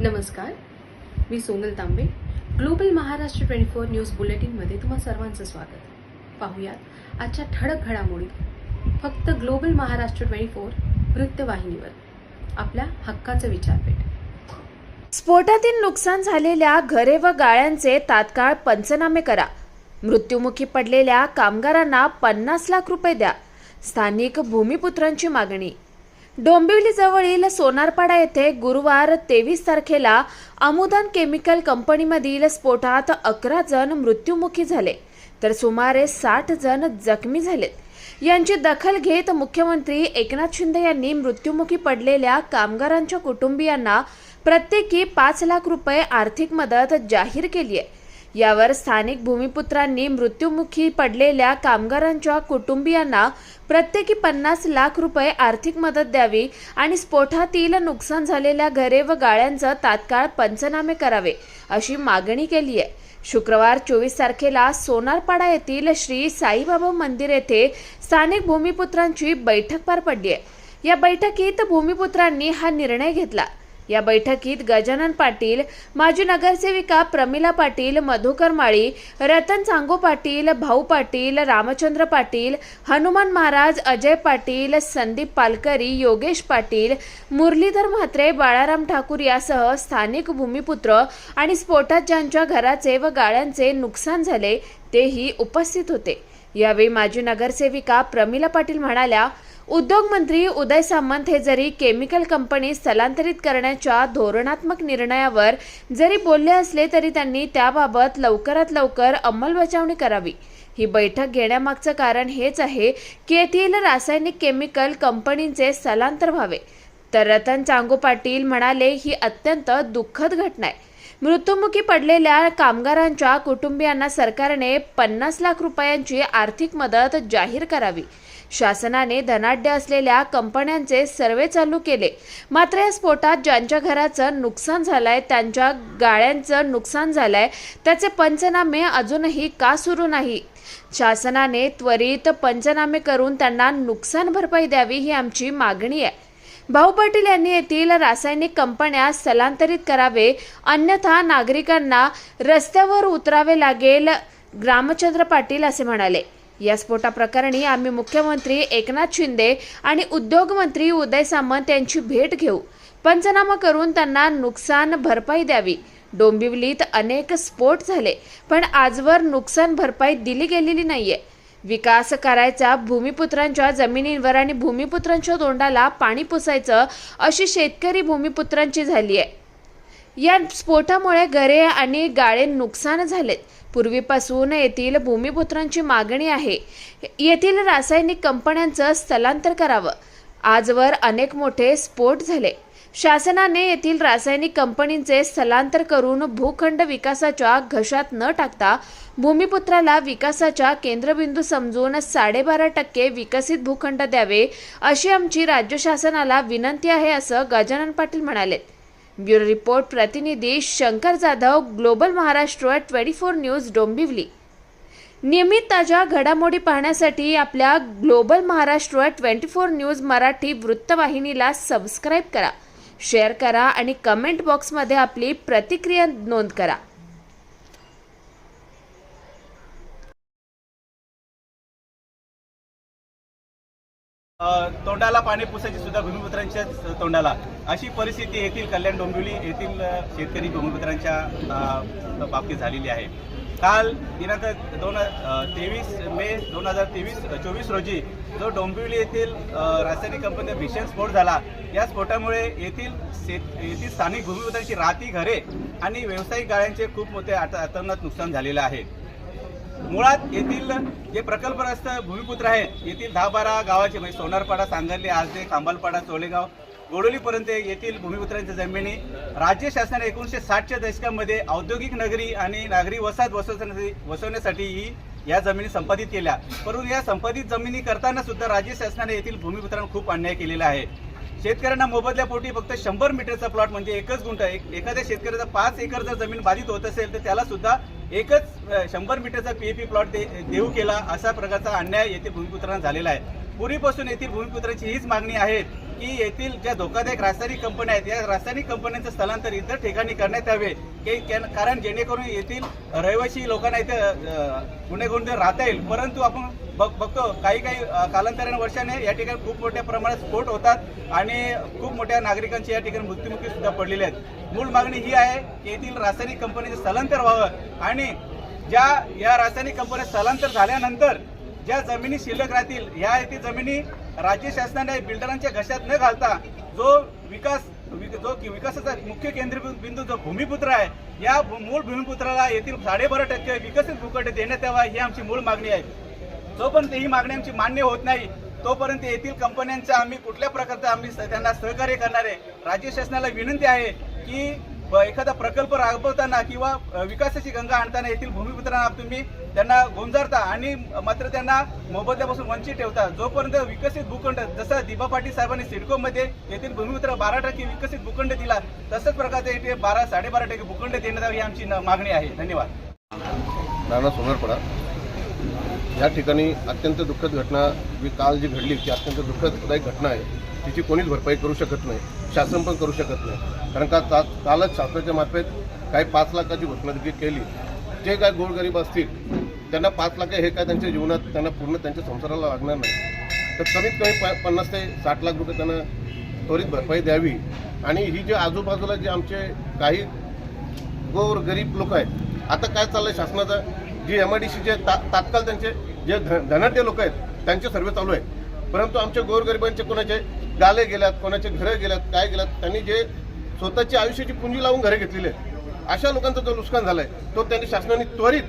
नमस्कार मी Sonal Tambe. Global Maharashtra twenty four news बुलेटिनमध्ये तुम्हा सर्वांचं स्वागत. पाहूयात आजच्या ठळक घडामोडी. फक्त ग्लोबल महाराष्ट्र ट्वेंटी फोर वृत्तवाहिनीवर. आपल्या हक्काचं विचारपेठ. स्फोटातील नुकसान झालेल्या घरे व गाळ्यांचे तात्काळ पंचनामे करा. मृत्युमुखी पडलेल्या कामगारांना पन्नास लाख रुपये द्या. स्थानिक भूमिपुत्रांची मागणी. डोंबिवली जवळील सोनारपाडा येथे गुरुवार तेवीस तारखेला अमुदान केमिकल कंपनीमधील स्फोटात अकरा जण मृत्युमुखी झाले तर सुमारे साठ जण जखमी झालेत. यांची दखल घेत मुख्यमंत्री एकनाथ शिंदे यांनी मृत्युमुखी पडलेल्या कामगारांच्या कुटुंबियांना प्रत्येकी पाच लाख रुपये आर्थिक मदत जाहीर केली आहे. यावर स्थानिक भूमिपुत्रांनी मृत्युमुखी पडलेल्या कामगारांच्या कुटुंबियांना प्रत्येकी पन्नास लाख रुपये आर्थिक मदत द्यावी आणि स्फोटातील नुकसान झालेल्या घरे व गाळ्यांचं तात्काळ पंचनामे करावे अशी मागणी केली आहे. शुक्रवार चोवीस तारखेला सोनारपाडा येथील श्री साईबाबा मंदिर येथे स्थानिक भूमिपुत्रांची बैठक पार पडली आहे. या बैठकीत भूमिपुत्रांनी हा निर्णय घेतला. या बैठकीत गजानन पाटील माजी नगरसेविका प्रमिला पाटील मधुकर माळी रतन चांगो पाटील भाऊ पाटील रामचंद्र पाटील हनुमान महाराज अजय पाटील संदीप पालकरी योगेश पाटील मुरलीधर म्हात्रे बाळाराम ठाकूर यासह स्थानिक भूमिपुत्र आणि स्फोटात ज्यांच्या घराचे व गाळ्यांचे नुकसान झाले तेही उपस्थित होते. यावेळी माजी नगरसेविका प्रमिला पाटील म्हणाल्या उद्योगमंत्री उदय सामंत हे जरी केमिकल कंपनी स्थलांतरित करण्याच्या धोरणात्मक निर्णयावर जरी बोलले असले तरी त्यांनी त्याबाबत लवकरात लवकर अंमलबजावणी करावी. ही बैठक घेण्यामागचं कारण हेच आहे की येथील रासायनिक केमिकल कंपनीचे स्थलांतर व्हावे. तर रतन चांगो पाटील म्हणाले ही अत्यंत दुःखद घटना आहे. मृत्युमुखी पडलेल्या कामगारांच्या कुटुंबियांना सरकारने पन्नास लाख रुपयांची आर्थिक मदत जाहीर करावी. शासनाने धनाढ्य असलेल्या कंपन्यांचे सर्वे चालू केले. मात्र या स्फोटात ज्यांच्या घराचं नुकसान झालंय त्यांच्या गाळ्यांचं नुकसान झालंय त्याचे पंचनामे अजूनही का सुरू नाही? शासनाने त्वरित पंचनामे करून त्यांना नुकसान भरपाई द्यावी ही आमची मागणी आहे. भाऊ पाटील यांनी येथील रासायनिक कंपन्या स्थलांतरित करावे अन्यथा नागरिकांना रस्त्यावर उतरावे लागेल रामचंद्र पाटील असे म्हणाले. या स्फोटाप्रकरणी आम्ही मुख्यमंत्री एकनाथ शिंदे आणि उद्योगमंत्री उदय सामंत यांची भेट घेऊ. पंचनामा करून त्यांना नुकसान भरपाई द्यावी. डोंबिवलीत अनेक स्फोट झाले पण आजवर नुकसान भरपाई दिली गेलेली नाहीये. विकास करायचा भूमिपुत्रांच्या जमिनींवर आणि भूमिपुत्रांच्या तोंडाला पाणी पुसायचं अशी शेतकरी भूमिपुत्रांची झाली आहे या स्फोटामुळे घरे आणि गाळे नुकसान झालेत. पूर्वीपासून येथील भूमिपुत्रांची मागणी आहे. येथील रासायनिक कंपन्यांचं स्थलांतर करावं. आजवर अनेक मोठे स्फोट झाले. शासनाने येथील रासायनिक कंपनीचे स्थलांतर करून भूखंड विकासाच्या घशात न टाकता भूमिपुत्राला विकासाच्या केंद्रबिंदू समजून साडेबारा टक्के विकसित भूखंड द्यावे अशी आमची राज्य शासनाला विनंती आहे असं गजानन पाटील म्हणाले ब्युरो रिपोर्ट प्रतिनिधी Shankar Jadhav global Maharashtra twenty four news Dombivli. नियमित ताज्या घडामोडी पाहण्यासाठी आपल्या global Maharashtra twenty four news Marathi वृत्तवाहिनीला सबस्क्राईब करा. शेअर करा आणि कमेंट बॉक्समध्ये आपली प्रतिक्रिया नोंद करा. तोंडाला पाणी पुसायची सुद्धा भूमिपुत्रांच्या तोंडाला. अशी परिस्थिती येथील कल्याण डोंबिवली येथील शेतकरी भूमिपुत्रांच्या बाबतीत झालेली आहे. काल दिनांक दोन तेवीस मे दोन हजार तेवीस चोवीस रोजी जो डोंबिवली येथील रासायनिक कंपनीचा भीषण स्फोट झाला या स्फोटामुळे येथील शेत येथील स्थानिक भूमिपुत्रांची राहती घरे आणि व्यावसायिक गाळ्यांचे खूप मोठे आत- अतोनात नुकसान झालेलं आहे. मुळात येथील जे प्रकल्पग्रस्त भूमिपुत्र आहेत येथील दहा बारा गावाचे म्हणजे सोनारपाडा सांगली आजदे खांबालपाडा चोलेगाव गोडोलीपर्यंत येथील भूमिपुत्रांच्या जमिनी राज्य शासनाने एकोणीसशे साठच्या दशकामध्ये औद्योगिक नगरी आणि नागरी वसाहत वसवण्यासाठी वसवण्यासाठी ही या जमिनी संपादित केल्या. परंतु या संपादित जमिनी करताना सुद्धा राज्य शासनाने येथील भूमिपुत्रांना खूप अन्याय केलेला आहे. शेतकऱ्यांना मोबदल्यापोटी फक्त शंभर मीटरचा प्लॉट म्हणजे एकच गुंट एक एखाद्या शेतकऱ्याचा पाच एकर जर जमीन बाधित होत असेल तर त्याला सुद्धा एकच शंभर मीटरचा पीएपी प्लॉट दे देऊ केला असा प्रकारचा अन्याय येथील भूमिपुत्रांना झालेला आहे. पूर्वीपासून येथील भूमिपुत्रांची हीच मागणी आहे. की येथील ज्या धोकादायक रासायनिक कंपन्या आहेत या रासायनिक कंपन्यांचं स्थलांतर इतर ठिकाणी करण्यात यावे की कारण जेणेकरून येथील रहिवासी लोकांना इथे अ, राहता येईल. परंतु आपण बघ बघतो काही काही अ, कालांतराने वर्षाने या ठिकाणी खूप मोठ्या प्रमाणात स्फोट होतात आणि खूप मोठ्या नागरिकांची या ठिकाणी मृत्युमुखी सुद्धा पडलेले आहेत. मूळ मागणी ही आहे की येथील रासायनिक कंपनीचं स्थलांतर व्हावं आणि ज्या या रासायनिक कंपन्या स्थलांतर झाल्यानंतर ज्या जमिनी शिल्लक राहतील ह्या येथील जमिनी राज्य शासनाने बिल्डरांच्या घशात न घालता जो विकास जो की विकासाचा मुख्य केंद्रबिंदू जो भूमिपुत्र आहे या भू- मूळ भूमिपुत्राला येथील साडेबारा टक्के विकसित भूखंड देण्यात यावा ही आमची मूळ मागणी आहे. जोपर्यंत ही मागणी आमची मान्य होत नाही तोपर्यंत येथील कंपन्यांचा आम्ही कुठल्या प्रकारचा आम्ही स- त्यांना सहकार्य करणार आहे राज्य शासनाला विनंती आहे की एखादा प्रकल्प राबवताना किंवा विकासाची गंगा आणताना येथील भूमिपुत्रांना तुम्ही त्यांना गोंजारता आणि मात्र त्यांना मोबदल्यापासून वंचित ठेवता. जोपर्यंत विकसित भूखंड जसं दिबा पाटील साहेबांनी सिडकोमध्ये येथील भूमिपुत्र बारा टक्के विकसित भूखंड दिला तसंच प्रकारचे येथे बारा साडेबारा टक्के भूखंड देण्यात यावी ही आमची मागणी आहे. धन्यवाद. नाना सोनरपडा या ठिकाणी अत्यंत दुःखद घटना जी काल जी घडली ती अत्यंत दुःखदायक घटना आहे. तिची कोणीच भरपाई करू शकत नाही शासन पण करू शकत नाही. कारण का का कालच शासनाच्या मार्फत काही पाच लाखाची घोषणा देखील केली. जे काय गोरगरीब असतील त्यांना पाच लाख हे काय त्यांच्या जीवनात त्यांना पूर्ण त्यांच्या संसाराला लागणार नाही. तर कमीत कमी प पन्नास ते साठ लाख रुपये त्यांना त्वरित भरपाई द्यावी. आणि ही जे आजूबाजूला जे आमचे काही गोर गरीब लोक आहेत आता काय चाललंय शासनाचं? जी एम आय डी सीचे ता तात्काळ त्यांचे जे धन धनाढ्य लोक आहेत त्यांचे सर्वे चालू आहे परंतु आमच्या गोरगरिबांचे कोणाचे गाले गेल्यात कोणाचे घरं गेल्यात काय गेल्यात त्यांनी जे स्वतःची आयुष्याची पुंजी लावून घरे घेतलेली आहेत अशा लोकांचा जो नुकसान झालाय तो त्यांनी शासनाने त्वरित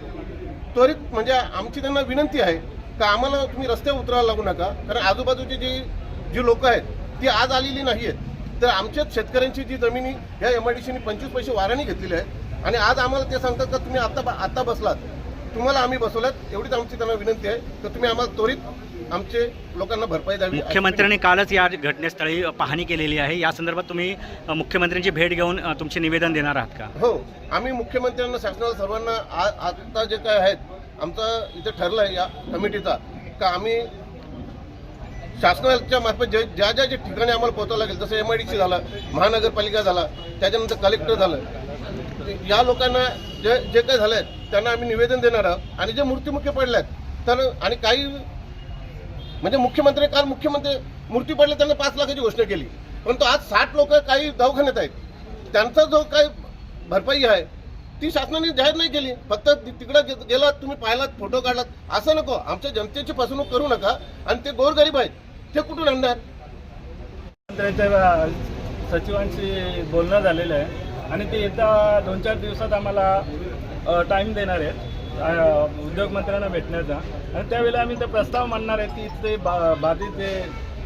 त्वरित म्हणजे आमची त्यांना विनंती आहे का आम्हाला तुम्ही रस्त्यावर उतरायला लागू नका. कारण आजूबाजूची जी जी लोक आहेत ती आज आलेली नाही आहेत तर आमच्याच शेतकऱ्यांची जी जमिनी ह्या एम आय डी सीने पंचवीस पैसे वाराने घेतलेले आहेत आणि आज आम्हाला ते सांगतात का तुम्ही आता आता बसलात. तुम्हाला आम्ही बसवल्यात एवढीच आमची त्यांना विनंती आहे. तर तुम्ही आम्हाला त्वरित आमचे लोकांना भरपाई द्यावी. मुख्यमंत्र्यांनी कालच या घटनेस्थळी पाहणी केलेली आहे. या संदर्भात तुम्ही अ, मुख्यमंत्र्यांची भेट घेऊन अ, तुमचे निवेदन देणार आहात का? हो आम्ही मुख्यमंत्र्यांना शासनाला सर्वांना आ- आता जे काय आहेत आमचं इथे ठरलं आहे या कमिटीचा का आम्ही शासनाच्या मार्फत जे ज्या ज्या जे ठिकाणी आम्हाला पोहोचावं लागेल जसं एम आय डी सी झालं महानगरपालिका झाला त्याच्यानंतर कलेक्टर झालं या लोकांना जे जे काही झालंय त्यांना आम्ही निवेदन देणार आहोत. आणि जे मृत्युमुखी पडल्यात तर आणि काही म्हणजे मुख्यमंत्री काल मुख्यमंत्री मूर्ती पडले त्यांना पाच लाखाची घोषणा केली. परंतु आज साठ लोक काही दवाखान्यात आहेत. त्यांचा जो काही भरपाई आहे ती शासनाने जाहीर नाही केली. फक्त तिकडे गेलात तुम्ही पाहिलात फोटो काढलात. असं नको आमच्या जनतेची फसवणूक करू नका. आणि ते गोरगरीब आहेत. ते कुठून आणणार? सचिवांशी बोलणं झालेलं आहे. आणि ते येत्या दोन चार दिवसात आम्हाला टाईम देणार आहेत. उद्योगमंत्र्यांना भेटण्याचा. आणि त्यावेळेला आम्ही ते प्रस्ताव मांडणार आहेत की ते बा बाधित जे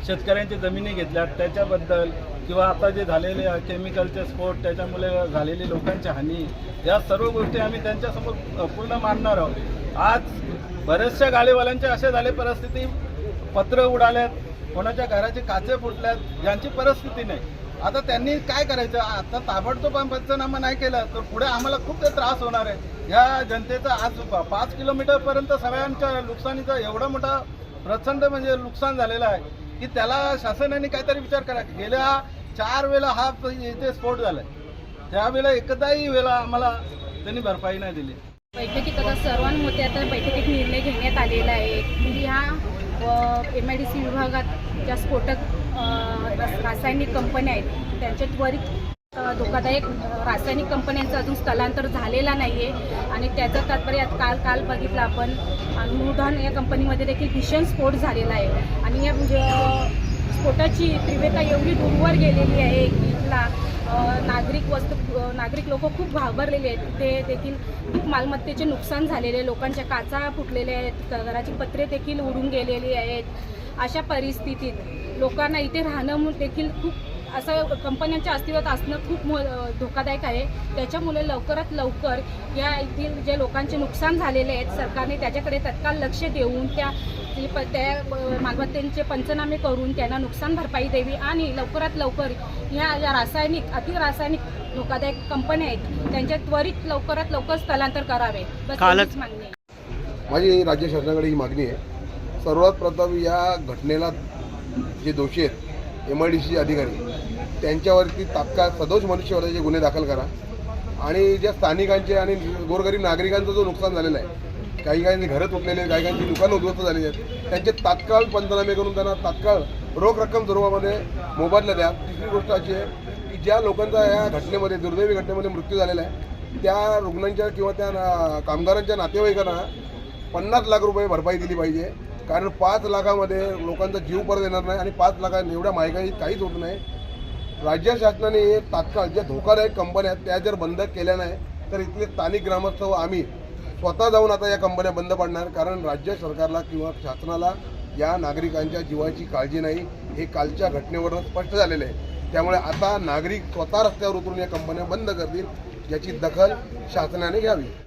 शेतकऱ्यांची जमिनी घेतल्या त्याच्याबद्दल किंवा आता जे झालेले केमिकलचे स्फोट त्याच्यामुळे झालेली लोकांची हानी या सर्व गोष्टी आम्ही त्यांच्यासमोर पूर्ण मांडणार आहोत. आज बऱ्याचशा गाडीवाल्यांचे असे झाले परिस्थिती पत्र उडाल्यात कोणाच्या घराचे काचे फुटल्यात यांची परिस्थिती नाही. आता त्यांनी काय करायचं? आता ताबडतोब पंचनामा नाही केला तर पुढे आम्हाला खूप त्रास होणार आहे. या जनतेचा आज पाच पाच किलोमीटरपर्यंत सगळ्यांच्या नुकसानीचा एवढा मोठा प्रचंड म्हणजे नुकसान झालेलं आहे की त्याला शासनाने काहीतरी विचार करा. गेल्या चार वेळा हा इथे स्फोट झालाय. त्यावेळेला एकदाही वेळा आम्हाला त्यांनी भरपाई नाही दिली. बैठकीत आता सर्वांमध्ये आता बैठकीत निर्णय घेण्यात आलेला आहे. की ह्या एम आय डी सी विभागात ज्या स्फोटक रासायनिक कंपन्या आहेत. त्यांचे त्वरित धोकादायक रासायनिक कंपन्यांचं अजून स्थलांतर झालेला नाही आहे आणि त्याचं तात्पर्य आता काल काल बघितलं आपण अनुदान या कंपनीमध्ये देखील भीषण स्फोट झालेला आहे. आणि या म्हणजे स्फोटाची तीव्रता एवढी दूरवर गेलेली आहे की इथला नागरिक वस्तू नागरिक लोक खूप घाबरलेले आहेत. ते देखील खूप मालमत्तेचे नुकसान झालेले आहे. लोकांच्या काचा फुटलेल्या आहेत. घराची पत्रे देखील उडून गेलेली आहेत. अशा परिस्थितीत लोकांना इथे राहणं मु- देखील खूप असं कंपन्यांच्या अस्तित्वात असणं खूप धोकादायक आहे. त्याच्यामुळे लवकरात लवकर या येथील जे लोकांचे नुकसान झालेले आहेत सरकारने त्याच्याकडे तत्काळ लक्ष देऊन त्या त्या मालमत्तेचे पंचनामे करून त्यांना नुकसान भरपाई द्यावी आणि लवकरात लवकर ह्या ज्या रासायनिक अतिरासायनिक धोकादायक कंपन्या आहेत त्यांच्या त्वरित लवकरात लवकर स्थलांतर करावे. बस मागणी आहे. माझी राज्य शासनाकडे ही मागणी आहे. सर्वात प्रथम या घटनेला जे दोषी आहेत एम आय डी सीचे अधिकारी त्यांच्यावरती तात्काळ सदोष मनुष्यवधाचे गुन्हे दाखल करा. आणि ज्या स्थानिकांचे आणि गोरगरीब नागरिकांचं जो नुकसान झालेलं आहे काही काहींची घरं तुटलेले आहेत काही काहींची दुकानं उद्ध्वस्त झालेली आहेत त्यांचे तात्काळ पंचनामे करून त्यांना तात्काळ रोख रक्कम स्वरूपामध्ये मोबदला द्या. तिसरी गोष्ट अशी आहे की ज्या लोकांचा या घटनेमध्ये दुर्दैवी घटनेमध्ये मृत्यू झालेला आहे त्या रुग्णांच्या किंवा त्या ना- कामगारांच्या नातेवाईकांना पन्नास लाख रुपये भरपाई दिली पाहिजे. कारण पाच लाखामध्ये लोकांचा जीव परत येणार नाही आणि पाच लाखा एवढ्या महागाई काहीच होत नाही. राज्य शासनाने हे तात्काळ ज्या धोकादायक कंपन्या आहेत त्या जर बंद केल्या नाही तर इथले स्थानिक ग्रामस्थ व आम्ही स्वतः जाऊन आता या कंपन्या बंद पाडणार. कारण राज्य सरकारला किंवा शासनाला या नागरिकांच्या जीवाची काळजी नाही. हे कालच्या घटनेवरून स्पष्ट झालेलं आहे. त्यामुळे आता नागरिक स्वतः रस्त्यावर उतरून या कंपन्या बंद करतील याची दखल शासनाने घ्यावी.